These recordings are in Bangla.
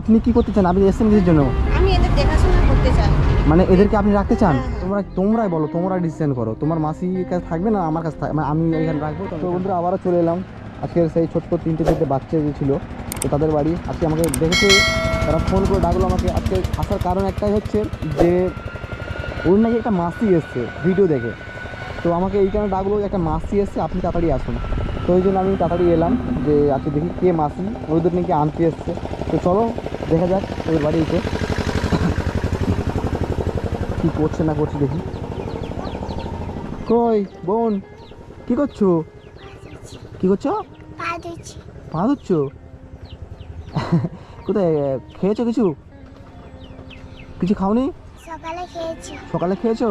আপনি কি করতে চান? আপনি এসেছেন কিসের জন্য? আমি এদের দেখাশোনা করতে চাই। মানে এদেরকে আপনি রাখতে চান? হ্যাঁ, হ্যাঁ। তোমরা তোমরাই বলো তোমরা ডিসিশন করো। তোমার মাসির কাছে থাকবে না আমার কাছে থাকবে আমি এখানে রাখব। তো বন্ধুরা আবারও চলে এলাম। আজকের সেই ছোট্ট তিনটে তিনটে বাচ্চা যে ছিল তো তাদের বাড়ি। আজকে আমাকে দেখেছে তারা ফোন করে ডাকলো আমাকে। আজকে আসার কারণ একটাই হচ্ছে যে ওর নাকি একটা মাসি এসছে ভিডিও দেখে। তো আমাকে এই কারণে ডাকলো একটা মাসি এসছে আপনি তাড়াতাড়ি আসুন। তো ওই জন্য আমি তাড়াতাড়ি এলাম যে আজকে দেখি কে মাসি ওদের নাকি আনতে এসছে। তো চলো দেখা যাক ওর বাড়ি এসে কি করছে না করছে দেখি। কই বোন কি করছ? কি করছ? পা ধরছো কোথায় খেয়েছো কিছু? কিছু খাওনি? সকালে খেয়েছি। সকালে খেয়েছো?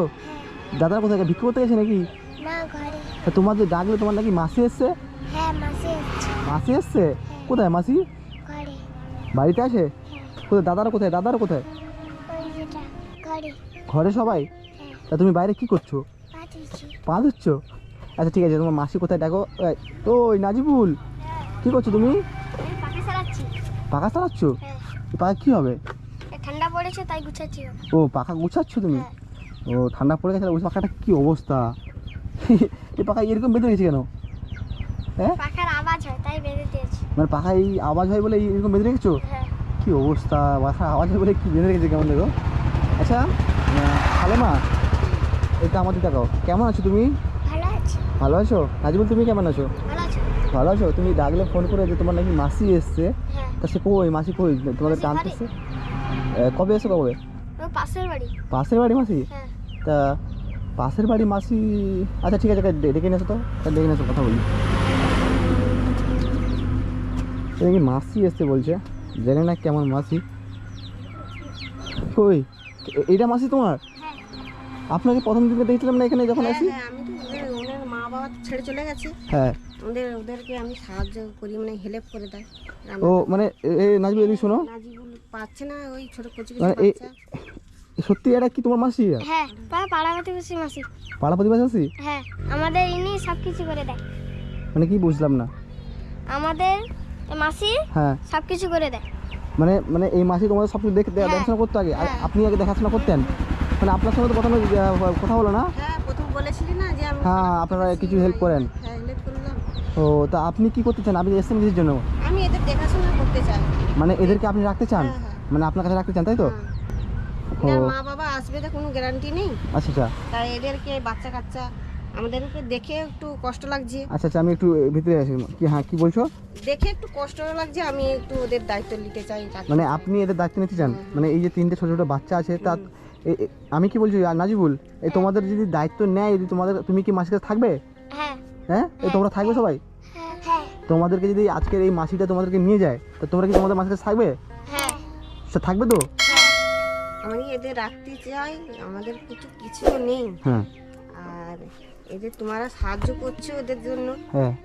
দাদা কোথায় ভিক্ষু করতে গেছে নাকি? না ঘরে। তা তোমাদের ডাকলে তোমার নাকি মাসি এসছে? হ্যাঁ মাসে এসছি। মাসি এসছে? কোথায় মাসি? ঘরে। বাড়িতে আছে? হ্যাঁ। কোথায়? দাদারা কোথায়? দাদারা কোথায়? ওই যেটা ঘরে। ঘরে সবাই? হ্যাঁ। তা তুমি বাইরে কি করছ? পা দিচ্ছি পা ধরছো আচ্ছা ঠিক আছে তোমার মাসি কোথায়? দেখো তো ওই নাজিবুল। কি করছ তুমি? পাখা চালাচ্ছি। পাখা চালাচ্ছ? হ্যাঁ। পাখা কী হবে? ঠান্ডা পড়েছে তাই গুছাচ্ছি। ও পাখা গুছাচ্ছ তুমি? হ্যাঁ। ও ঠান্ডা পড়ে গেছে ওই পাখাটা কী অবস্থা? এই পাখা এরকম বেঁধে গেছে কেন? হ্যাঁ? পাখার আওয়াজ হয় তাই বেঁধে দিয়েছি। মানে পাখা এই আওয়াজ হয় বলে এরকম বেঁধে রেখেছো? কি অবস্থা? পাখা আওয়াজ হয় বলে কি বেঁধে রেখেছে কেমন দেখো? আচ্ছা ভালো মা এটা আমাদের দেখাও কেমন আছো তুমি? ভালো আছে। ভালো আছো? নাজিবুল তুমি কেমন আছো? ভালো আছো। তুমি ডাকলে ফোন করে যে তোমার নাকি মাসি এসছে। হ্যাঁ। তা সে কই? মাসি কই? তোমাদের মাসি টানতে ঘরে। এসছে এ, কবে এসো কবে? পাশের বাড়ি। পাশের বাড়ি মাসি? হ্যাঁ। তা পাশের বাড়ি মাসি আচ্ছা ঠিক আছে ডেকে নিয়ে তো? ডেকে নিয়ে কথা বলি। কি মাসি এসছে বলছে? জানি না কেমন মাসি। কই? এটা মাসি তোমার? হ্যাঁ। আপনাকে প্রথম দিকে দেখছিলাম না এখানে যখন হ্যাঁ আসি? হ্যাঁ মা বাবা ছেড়ে চলে গেছে। হ্যাঁ। ওদের ওদেরকে আমি সাহায্য করি মানে হেল্প করে দেয়। ও মানে শোনো। নাজিবুল পাচ্ছে না ওই ছোট কচি কচি এই- বাচ্চা সত্যি এটা কি তোমার মাসি? হ্যাঁ পা পাড়াবাতি খুশি মাসি। পাড়া প্রতিবাস আছি হ্যাঁ আমাদের ইনি সব কিছু করে দেয়। মানে কি বুঝলাম না। আমাদের মাসি হ্যাঁ। সব কিছু করে দেয়। মানে মানে এই মাসে তোমাদের সব কিছু দেখে হ্যাঁ। দেখাশোনা করতো আগে? আর হ্যাঁ। আপনি আগে দেখাশোনা করতেন? মানে আপনার সঙ্গে তো প্রথমে কথা হলো না? হ্যাঁ প্রথম বলেছিলি না যে আমি হ্যাঁ আপনারা কিছু হেল্প করেন। হ্যাঁ হেল্প করলাম। ও তা আপনি কি করতে চান? আপনি এসেছেন কিসের জন্য? আমি এদের দেখাশোনা করতে চাই। মানে এদেরকে আপনি রাখতে চান? হ্যাঁ। মানে আপনার কাছে রাখতে চান তাই তো? হ্যাঁ। এদের মা বাবা আসবে তো কোনো গ্যারান্টি নেই। আচ্ছা আচ্ছা। তাই এদেরকে বাচ্চা কাচ্চা আমাদেরকে দেখে একটু কষ্ট লাগছে। আচ্ছা আচ্ছা আমি একটু ভিতরে আসি। কি হ্যাঁ কি বলছো? দেখে একটু কষ্ট লাগছে আমি একটু ওদের দায়িত্ব নিতে চাই। মানে আপনি এদের দায়িত্ব নিতে চান? মানে এই যে তিনটে ছোট ছোট বাচ্চা আছে তা এ- এ- আমি কি বলছি নাজিবুল এই তোমাদের যদি দায়িত্ব নেয় যদি তোমাদের তুমি কি মাসির কাছে থাকবে? হ্যাঁ। হ্যাঁ? এই তোমরা থাকবে সবাই? হ্যাঁ হ্যাঁ। তোমাদেরকে যদি আজকের এই মাসিটা তোমাদেরকে নিয়ে যায় তা তোমরা কি তোমাদের মাসির কাছে থাকবে? হ্যাঁ। সে থাকবে তো? আমি এদের রাখতে চাই আমাদের কিছু কিছু নেই। আর এদের তোমরা সাহায্য করছ এদের জন্য। হ্যাঁ।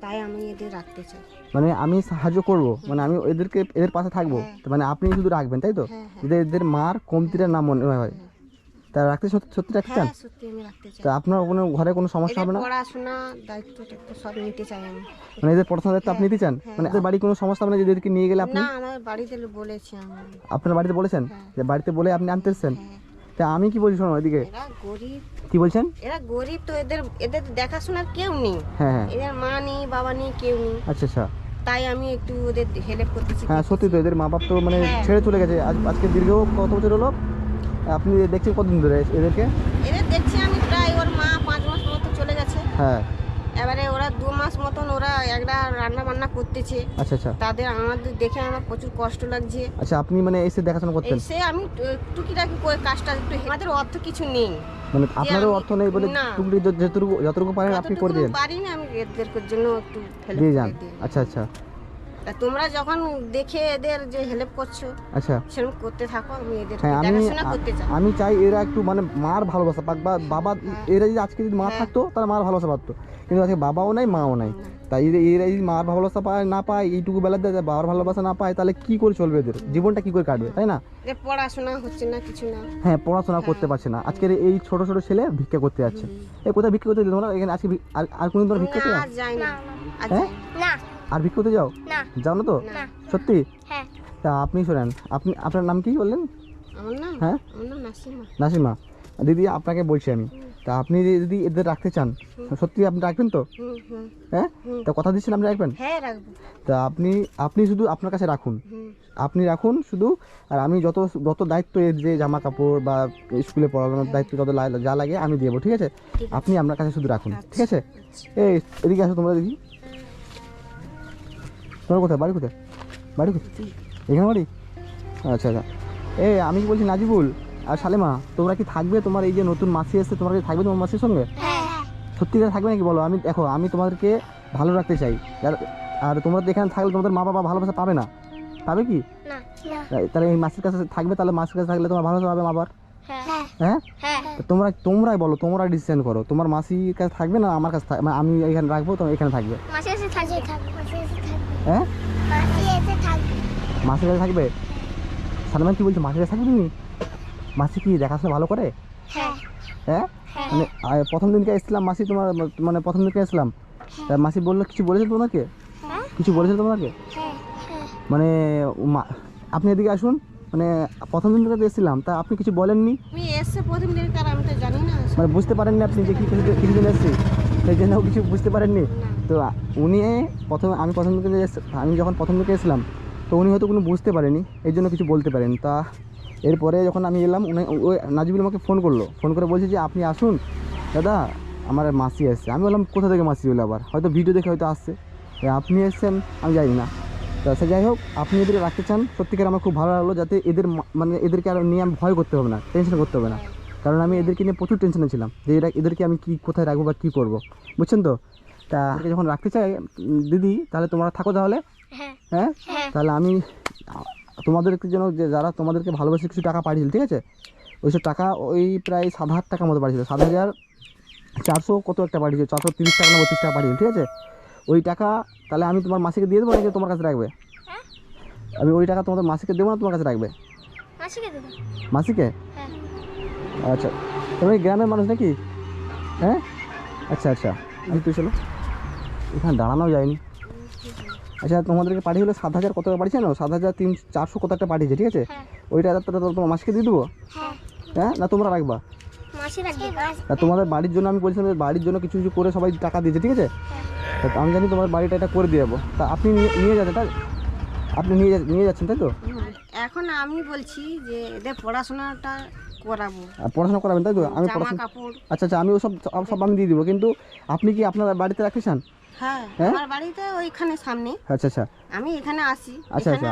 তাই আমি এদের রাখতে চাই। মানে আমি সাহায্য করব মানে আমি এদেরকে এদের পাশে থাকব। হ্যাঁ। মানে আপনি শুধু রাখবেন তাই তো? হ্যাঁ, হ্যাঁ। এদের মার কমতিটা না মনে হয় তা রাখতে সত্যি সত্যি রাখতে চান? হ্যাঁ সত্যি আমি রাখতে চাই। তা আপনার কোনো ঘরে কোনো সমস্যা হবে এদের না? পড়াশোনা দায়িত্ব টাইত্ব সব নিতে চাই আমি। মানে এদের পড়াশোনার দায়িত্ব আপনি নিতে চান? হ্যাঁ। মানে এদের বাড়ি কোনো সমস্যা হবে না যদি এদেরকে নিয়ে গেলে আপনি? না আমার বাড়িতে বলেছি আমি। আপনার বাড়িতে বলেছেন? হ্যাঁ। যে বাড়িতে বলে আপনি আনতে এসছেন? হ্যাঁ। তা আমি কি বলছি শোনো এদিকে। এরা গরিব। কি বলছেন? এরা গরিব তো এদের এদের দেখাশোনার কেউ নেই। হ্যাঁ হ্যাঁ। এদের মা নেই বাবা নেই কেউ নেই। আচ্ছা আচ্ছা। তাই আমি একটু ওদের হেল্প করতেছি হ্যাঁ সত্যি তো এদের মা বাপ তো মানে হ্যাঁ। ছেড়ে চলে গেছে। আজ আজকে দীর্ঘ কত বছর হলো? আপনি দেখছেন কতদিন ধরে এদেরকে? এদের দেখছি আমি প্রায় ওর মা পাঁচ মাস মতো চলে গেছে। হ্যাঁ। এবারে ওরা দু মাস মতন ওরা একটা রান্না বান্না করতেছে। আচ্ছা আচ্ছা। তাদের আমাদের দেখে আমার প্রচুর কষ্ট লাগছে। আচ্ছা আপনি মানে এসে দেখাশোনা করতেন? এসে আমি টুকিটাকি করে কাজটা একটু আমাদের অর্থ কিছু নেই। মানে আপনারও অর্থ নেই বলে। টুকরি যতটুকু যতটুকু পারেন আপনি করে দেন। পারি না আমি এদের জন্য একটু হেল্প দিয়ে যান। দিই। আচ্ছা আচ্ছা। তা তোমরা যখন দেখে এদের যে হেল্প করছ আচ্ছা। সেরকম করতে থাকো আমি এদের হ্যাঁ দেখাশোনা করতে চাই। আমি চাই এরা একটু মানে মার ভালোবাসা পাক বা বাবা এরা যদি আজকে যদি মা হ্যাঁ। থাকতো তাহলে মার ভালোবাসা পারতো কিন্তু আজকে বাবাও নাই মাও নাই। তাই এরা যদি মার ভালোবাসা পায় না পায় এইটুকু বেলাতে বাবার ভালোবাসা না পায় তাহলে কি করে চলবে এদের? জীবনটা কি করে কাটবে তাই না? পড়াশোনা হচ্ছে না কিছু না। হ্যাঁ পড়াশোনা করতে পারছে না। আজকের এই ছোট ছোট ছেলে ভিক্ষা করতে যাচ্ছে। এই কোথায় ভিক্ষা করতে তোমরা? এখানে আজকে আর কোনদিন তোমরা ভিক্ষা করতে না, না। আর? যাই না। না আর ভিক্ষা করতে যাও? না। যাও না তো? না। সত্যি? হ্যাঁ। তা আপনি শোনেন আপনি আপনার নাম কি বললেন? আমার নাম? হ্যাঁ? আমার নাম নাসিমা। নাসিমা। দিদি আপনাকে বলছি আমি। তা আপনি যদি এদের রাখতে চান সত্যি আপনি রাখবেন তো? হুম হুম। হ্যাঁ? তা কথা দিচ্ছেন আপনি রাখবেন? হ্যাঁ রাখব। তা আপনি আপনি শুধু আপনার কাছে রাখুন। আপনি রাখুন শুধু আর আমি যত যত দায়িত্ব এর যে জামা কাপড় বা স্কুলে পড়ানোর দায়িত্ব যত যা লাগে আমি দেবো ঠিক আছে? আপনি আপনার কাছে শুধু রাখুন ঠিক আছে? আচ্ছা। এই এদিকে আসো তোমরা দেখি। তোমার কোথায়? বাড়ি কোথায়? বাড়ি কোথায়? এখানে বাড়ি? আচ্ছা আচ্ছা। এ আমি কি বলছি নাজিবুল? আর সালেমা তোমরা কি থাকবে তোমার এই যে নতুন মাসি এসছে তোমরা কি থাকবে তোমার মাসির সঙ্গে? হ্যাঁ। সত্যিকার থাকবে নাকি বলো? আমি দেখো আমি তোমাদেরকে ভালো রাখতে চাই। আর- তোমরা তো এখানে থাকলে তোমাদের মা বাবা ভালোবাসা পাবে না। পাবে কি? তাহলে এই মাসির কাছে থাকবে তাহলে মাসির কাছে থাকলে তোমার ভালোবাসা পাবে মা বাবার হ্যাঁ। হ্যাঁ। হ্যাঁ? তো তোমরা তোমরাই বলো তোমরা ডিসিশন করো। তোমার মাসির কাছে থাকবে না আমার কাছে মানে আমি এখানে রাখব তোমার এখানে থাকবে। হ্যাঁ? মাসি এসে থাকবে। মাসির কাছে থাকবে? সালমান কি বলছো মাসির কাছে থাকবে তুমি? মাসি কি দেখাশোনা ভালো করে? হ্যাঁ। হ্যাঁ? হ্যাঁ। মানে প্রথম দিনকে এসেছিলাম মাসি তোমার মানে প্রথম দিনকে এসলাম মাসি বলল কিছু বলেছিল তোমাকে? হ্যাঁ। কিছু বলেছিল তোমাকে? হ্যাঁ হ্যাঁ। মানে মা- আপনি এদিকে আসুন। মানে প্রথম দিন থেকে এসেছিলাম তা আপনি কিছু বলেননি? আমি এসছে প্রথম দিন কার আমি তো জানি না। মানে বুঝতে পারেননি আপনি যে কি কিছু- কিছুদিন এসেছি? সেই জন্য কিছু বুঝতে পারেননি? তো উনি প্রথম আমি প্রথম দিকে এসে- আমি যখন প্রথম দিকে এসেছিলাম তো উনি হয়তো কোনো বুঝতে পারেনি এই জন্য কিছু বলতে পারেন। তা এরপরে যখন আমি এলাম উনি ওই নাজিবুল আমাকে ফোন করল। ফোন করে বলছে যে আপনি আসুন। দাদা আমার মাসি এসছে। আমি বললাম কোথা থেকে মাসি হলো আবার? হয়তো ভিডিও দেখে হয়তো আসছে। আপনি এসছেন? আমি জানি না। তা সে যাই হোক আপনি এদের রাখতে চান সত্যিকার আমার খুব ভালো লাগল যাতে এদের মানে এদেরকে আর নিয়ে আমি ভয় করতে হবে না টেনশন করতে হবে না। কারণ আমি এদেরকে নিয়ে প্রচুর টেনশনে ছিলাম যে এরা এদেরকে আমি কি কোথায় রাখব বা কী করব। বুঝছেন তো? তা যখন রাখতে চাই দিদি তাহলে তোমরা থাকো তাহলে। হ্যাঁ। হ্যাঁ? হ্যাঁ। তাহলে আমি তোমাদেরকে জন্য যে যারা তোমাদেরকে ভালোবেসে কিছু টাকা পাঠিয়েছিল ঠিক আছে? ওইসব টাকা ওই প্রায় সাত হাজার টাকার মতো পাঠিয়েছিল। সাত হাজার চারশো কত একটা পাঠিয়েছিল চারশো তিরিশ টাকা না বত্রিশ টাকা পাঠিয়েছিল ঠিক আছে? ওই টাকা তাহলে আমি তোমার মাসিকে দিয়ে দেবো নাকি তোমার কাছে রাখবে? হ্যাঁ? আমি ওই টাকা তোমাদের মাসিকে দেবো না তোমার কাছে রাখবে? মাসিকে দেবো। মাসিকে? হ্যাঁ। আচ্ছা তোমরা কি গ্রামের মানুষ নাকি? হ্যাঁ? আচ্ছা আচ্ছা আমি তুই চলো। এখানে দাঁড়ানো যায়নি। আচ্ছা তোমাদেরকে পাঠিয়ে হলো সাত হাজার কত পাঠিয়েছে? না সাত হাজার তিন চারশো কত একটা পাঠিয়েছে ঠিক আছে? হ্যাঁ। ওইটা তো তোমার মাসিকে দিয়ে দেবো? হ্যাঁ? না তোমরা রাখবা। তা তোমাদের বাড়ির জন্য আমি বলছিলাম যে বাড়ির জন্য কিছু কিছু করে সবাই টাকা দিয়েছে ঠিক আছে? তা আমি জানি তোমার বাড়িটা এটা করে দিয়ে যাব। তা আপনি নিয়ে যাচ্ছেন তাই আপনি নিয়ে নিয়ে যাচ্ছেন তাই তো? এখন আমি বলছি যে এদের পড়াশোনাটা করাবো। পড়াশোনা করাবেন তাই তো? আমি পড়াশোনা আচ্ছা আচ্ছা আমি ওসব সব- আমি দিয়ে দিব কিন্তু আপনি কি আপনার বাড়িতে রাখতে চান? হ্যাঁ হ্যাঁ? আমার বাড়িতে ওইখানে সামনে। আচ্ছা আচ্ছা। আমি এখানে আসি। আচ্ছা আচ্ছা।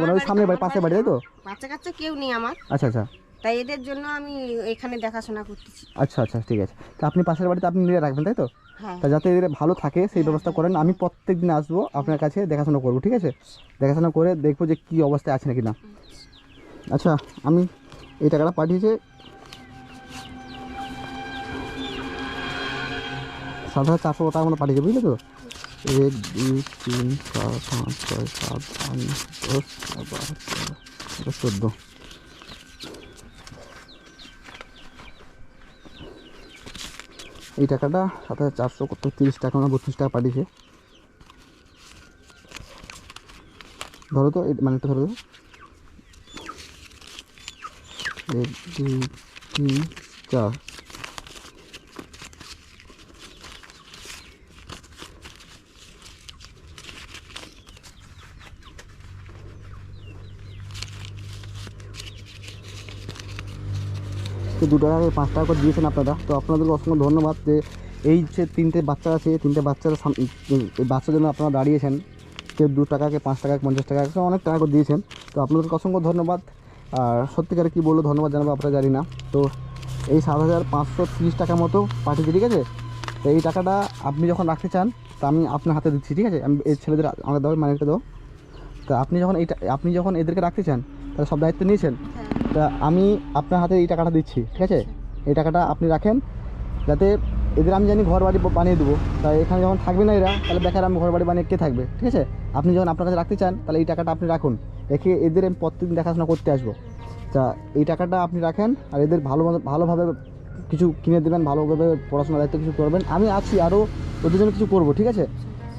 করেন ওই সামনের বাড়ি পাশের বাড়ি তাই তো? বাচ্চা কাচ্চা কেউ নেই আমার। আচ্ছা আচ্ছা। তাই এদের জন্য আমি এখানে দেখাশোনা করতেছি। আচ্ছা আচ্ছা ঠিক আছে। তা আপনি পাশের বাড়িতে আপনি নিয়ে রাখবেন তাই তো? হ্যাঁ। তা যাতে এদের ভালো থাকে সেই ব্যবস্থা করেন। আমি প্রত্যেক দিন আসব আপনার কাছে দেখাশোনা করব ঠিক আছে? দেখাশোনা করে দেখব যে কী অবস্থায় আছে নাকি না। আচ্ছা আমি এই টাকাটা পাঠিয়েছে। হাজার চারশো টাকার মতো পাঠিয়েছে বুঝলে তো? এক দুই তিন চার পাঁচ ছয় সাত আট দশ এগারো চোদ্দ। এই টাকাটা সাত হাজার চারশো কত, তিরিশ টাকা না বত্রিশ টাকা পাঠিয়েছে। ধরো তো মানে ধরো তো। এক, দুই, তিন, চার। তো দু টাকা পাঁচ টাকা করে দিয়েছেন আপনারা। তো আপনাদেরকে অসংখ্য ধন্যবাদ যে এই যে তিনটে বাচ্চা আছে তিনটে বাচ্চার বাচ্চার জন্য আপনারা দাঁড়িয়েছেন। কেউ দু টাকা কে পাঁচ টাকা পঞ্চাশ টাকা অনেক টাকা করে দিয়েছেন। তো আপনাদেরকে অসংখ্য ধন্যবাদ। আর সত্যিকারে কী বলব, ধন্যবাদ জানাব আপনারা জানি না। তো এই সাত হাজার পাঁচশো তিরিশ টাকা মতো পাঠিয়েছি ঠিক আছে? তো এই টাকাটা আপনি যখন রাখতে চান, তা আমি আপনার হাতে দিচ্ছি, ঠিক আছে? আমি এই ছেলেদের আমাকে দেবো মানিকটা দাও তা আপনি যখন এইটা, আপনি যখন এদেরকে রাখতে চান তাহলে সব দায়িত্ব নিয়েছেন? তা আমি আপনার হাতে এই টাকাটা দিচ্ছি ঠিক আছে? এই টাকাটা আপনি রাখেন যাতে এদের আমি জানি ঘর বাড়ি বানিয়ে দেবো। তাই এখানে যখন থাকবে না এরা তাহলে বেকার আমি ঘর বাড়ি বানিয়ে কে থাকবে ঠিক আছে? আপনি যখন আপনার কাছে রাখতে চান তাহলে এই টাকাটা আপনি রাখুন। রেখে এদের আমি প্রত্যেকদিন দেখাশোনা করতে আসব। তা এই টাকাটা আপনি রাখেন আর এদের ভালো ভালোভাবে কিছু কিনে দেবেন ভালোভাবে পড়াশোনার দায়িত্ব কিছু করবেন। আমি আছি আরও ওদের জন্য কিছু করব ঠিক আছে?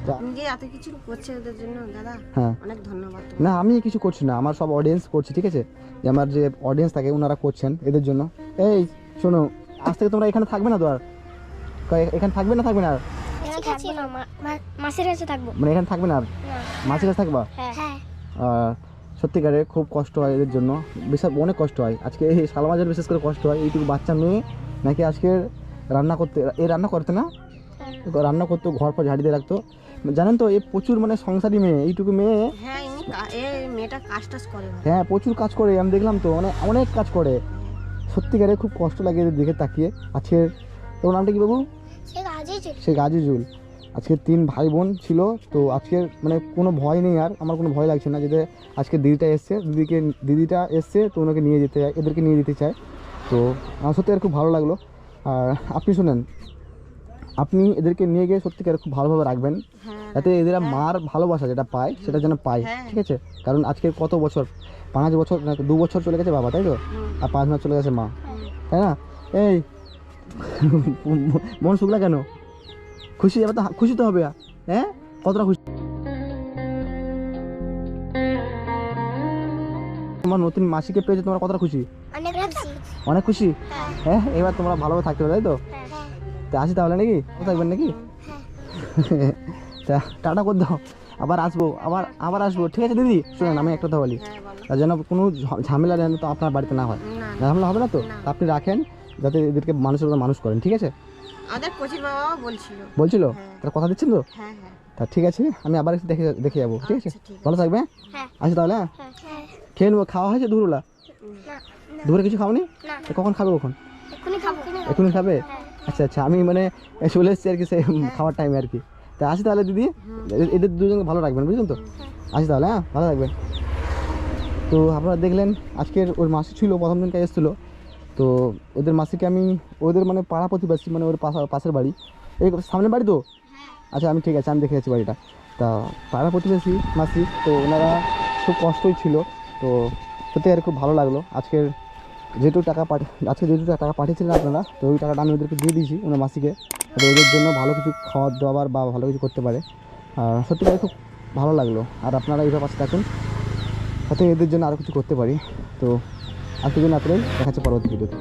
যা- তুমি যে এত কিছু করছে ওদের জন্য দাদা হ্যাঁ। অনেক ধন্যবাদ না আমি কিছু করছি না আমার সব অডিয়েন্স করছি ঠিক আছে? যে আমার যে অডিয়েন্স থাকে ওনারা করছেন এদের জন্য। এই শোনো আজ থেকে তোমরা এখানে থাকবে না তো আর? এখানে থাকবে না থাকবে না আর? মাসির কাছে থাকব। মানে এখানে থাকবে না আর? না। মাছের কাছে থাকবা? হ্যাঁ। হ্যাঁ। সত্যিকারে খুব কষ্ট হয় এদের জন্য। বিশাল অনেক কষ্ট হয়। আজকে এই শালমাজের বিশেষ করে কষ্ট হয় এইটুকু বাচ্চা মেয়ে নাকি আজকে রান্না করতে এ রান্না করতে না? রান্না করতো ঘর পর ঝাড়ি দিয়ে রাখতো। জানেন তো এ প্রচুর মানে সংসারী মেয়ে এইটুকু মেয়ে হ্যাঁ মেয়েটা কাজ টাজ করে হ্যাঁ প্রচুর কাজ করে আমি দেখলাম তো মানে অনেক কাজ করে। সত্যিকারে খুব কষ্ট লাগে এদের দিকে তাকিয়ে। আজকে তোর নামটা কি বাবু? সে গাজিজুল আজকে তিন ভাই বোন ছিল তো আজকে মানে কোনো ভয় নেই আর আমার কোনো ভয় লাগছে না যেতে আজকে দিদিটা এসছে দিদিকে দিদিটা এসছে তো ওনাকে নিয়ে যেতে চায় এদেরকে নিয়ে যেতে চায়। তো আমার সত্যি আর খুব ভালো লাগল। আর আপনি শুনেন আপনি এদেরকে নিয়ে গিয়ে সত্যিকার খুব ভালোভাবে রাখবেন। হ্যাঁ যাতে এদের মার ভালোবাসা যেটা পায় সেটা যেন পায় হ্যাঁ। ঠিক আছে? কারণ আজকে কত বছর? পাঁচ বছর না দু বছর চলে গেছে বাবা তাই তো? আর পাঁচ মাস চলে গেছে মা তাই না? এই মন শুকলা কেন? খুশি? এবার তো হা- খুশি তো হবে হ্যাঁ? কতটা খুশি? তোমার নতুন মাসিকে পেয়েছে তোমার কতটা খুশি? অনেক খুশি। অনেক খুশি? হ্যাঁ। হ্যাঁ এবার তোমরা ভালোভাবে থাকতে পারো তাই তো? হ্যাঁ তা আসি তাহলে নাকি? থাকবেন নাকি? তা টাটা করে দাও। আবার আসব আবার আবার আসব। ঠিক আছে দিদি? শুনুন আমি একটা কথা বলি। হ্যাঁ তার জন্য কোনো ঝামেলা যেন তো আপনার বাড়িতে না হয়। ঝামেলা হবে না তো? আপনি রাখেন যাতে এদেরকে মানুষের মতো মানুষ করেন ঠিক আছে? আমাদের কোচির বাবাও বলছিল। বলছিল? হ্যাঁ। তার কথা দিচ্ছেন তো? হ্যাঁ হ্যাঁ। তা ঠিক আছে আমি আবার একটু দেখে দেখে যাব ঠিক আছে? আচ্ছা। ভালো থাকবে আসি তাহলে হ্যাঁ? খেয়ে নেব খাওয়া হয়েছে দুপুরবেলা? দুপুরে কিছু খাওনি? না। কখন খাবে কখন? এখনই খাবে। আচ্ছা আচ্ছা আমি মানে চলে এসেছি আর কি সে খাওয়ার টাইমে আর কি। তা আসি তাহলে দিদি এদের দুজনকে ভালো রাখবেন বুঝলেন তো? আসি তাহলে হ্যাঁ ভালো থাকবেন। তো আপনারা দেখলেন আজকের ওর মাসি ছিল প্রথম দিনকে এসেছিল। তো ওদের মাসিকে আমি ওদের মানে পাড়া প্রতিবেশী মানে ওর পাশা পাশের বাড়ি। এই সামনের বাড়ি তো? আচ্ছা আমি ঠিক আছে আমি দেখে গেছি বাড়িটা। তা পাড়া প্রতিবেশী মাসি তো ওনারা খুব কষ্টই ছিল। তো সত্যি আর খুব ভালো লাগল। আজকের যেটুকু টাকা পাঠিয়ে আজকে যেহেতু টাকা পাঠিয়েছিলেন আপনারা, তো ওই টাকাটা আমি ওদেরকে দিয়ে দিয়েছি, ওনার মাসিকে, যাতে ওদের জন্য ভালো কিছু খাওয়ার দাওয়ার বা ভালো কিছু করতে পারে। আর সত্যিকারে খুব ভালো লাগল। আর আপনারা এইভাবে পাশে থাকুন যাতে এদের জন্য আরও কিছু করতে পারি। তো আজকের জন্য আপনার দেখাচ্ছে পরবর্তী ভিডিওতে।